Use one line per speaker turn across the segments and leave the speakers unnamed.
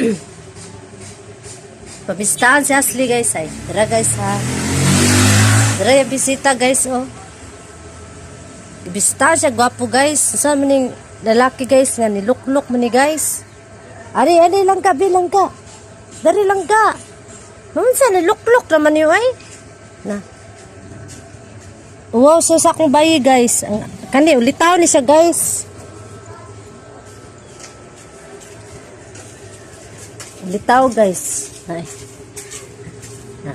Pabistahan si Ashley guys ay. Tara guys ha. Tara yung bisita guys oh. Ibista siya, gwapo guys. Saan man yung lalaki guys nga niluklok man ni guys. Ari, ari lang ka, bilang ka. Dari lang ka. Naman sa niluklok naman yun ay. Na. Wow, so sa akong bayi guys. Ang, kani, ulitaw ni siya guys. Ulitaw guys. Ay. Na.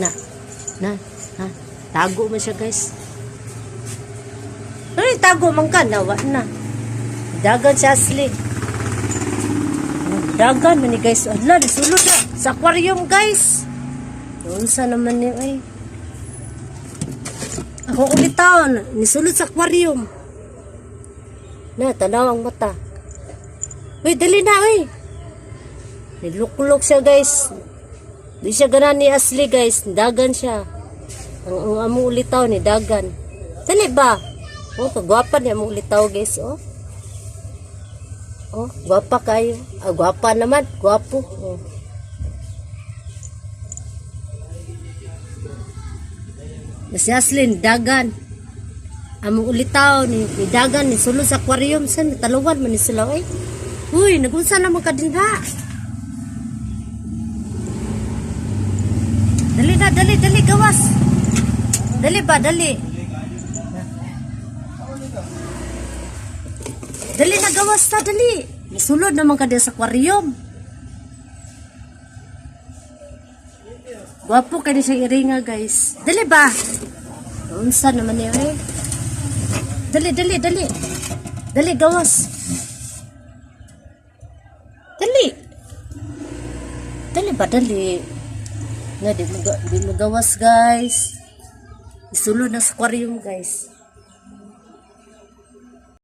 Na. Na. Na. Tago mo siya guys. Ay, tago man ka. Nawa na. Dagan siya slick. Dagan man ni guys. Ala, nisulod na. Sa aquarium guys. Doon sa naman ni ay. Ako ulit taon. Nisulod sa aquarium. Na, tanaw ang mata. Uy, dali na, uy. Niluklok siya, guys. Di siya ganan ni Asli, guys. Dagan siya. Ang, ang amo ulitaw ni Dagan. Dali ba? Oh, kagwapa niya amo ulitaw, guys, oh. Oh, gwapa kayo. Ah, gwapa naman. Gwapo. Oh. Si Aslin, Dagan. Amo ulitaw ni, ni Dagan, ni sulod sa aquarium. San, taluwan man ni sila, eh. Uy, nagunsa naman ka din ha. Dali na, dali, dali, gawas. Dali ba, dali. Dali na, gawas na, dali. Sulod naman ka din sa aquarium. Gwapo ka din siya iringa, guys. Dali ba? Unsa naman niya, eh. Dali, dali, dali. Dali, gawas. Dali. Dali ba, dali. Nga, di mo, di mo guys. Isulod na sa aquarium, guys.